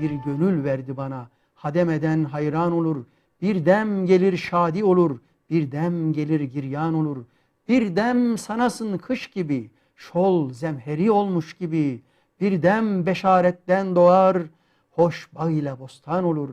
bir gönül verdi bana. Hademeden hayran olur. Bir dem gelir şadi olur. Bir dem gelir giryan olur. Bir dem sanasın kış gibi. Şol zemheri olmuş gibi. Bir dem beşaretten doğar. Hoş bağıyla bostan olur.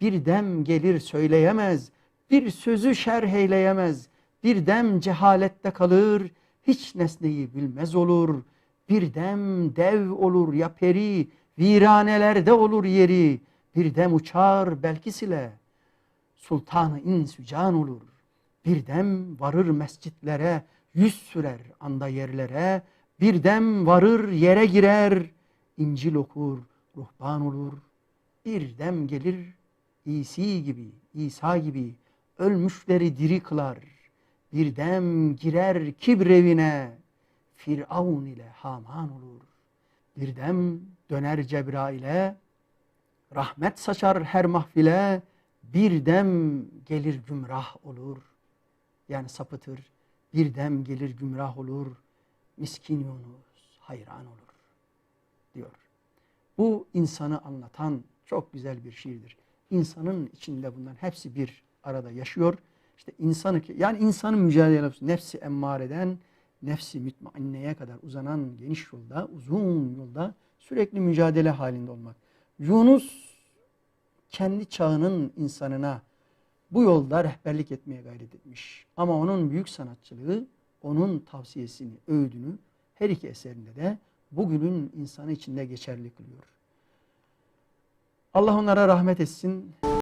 Bir dem gelir söyleyemez. Bir sözü şerh eyleyemez. Bir dem cehalette kalır. Hiç nesneyi bilmez olur. Bir dem dev olur ya peri. Viranelerde olur yeri. Bir dem uçar belki sile. Sultanı insücan olur. Bir dem varır mescitlere, yüz sürer anda yerlere. Bir dem varır yere girer, İncil okur, ruhban olur. Bir dem gelir İsi gibi, İsa gibi ölmüşleri diri kılar. Bir dem girer kibrevine, Firavun ile Haman olur. Bir dem döner Cebrail'e, rahmet saçar her mahfile, bir dem gelir gümrah olur. Yani sapıtır, bir dem gelir gümrah olur, miskin Yunus hayran olur diyor. Bu insanı anlatan çok güzel bir şiirdir. İnsanın içinde bunların hepsi bir arada yaşıyor. İşte insanı yani insanın mücadelesi nefsi emmareden nefsi mütmainneye kadar uzanan geniş yolda, uzun yolda sürekli mücadele halinde olmak. Yunus kendi çağının insanına bu yolda rehberlik etmeye gayret etmiş. Ama onun büyük sanatçılığı, onun tavsiyesini, öğüdünü her iki eserinde de bugünün insanı içinde geçerli kılıyor. Allah onlara rahmet etsin.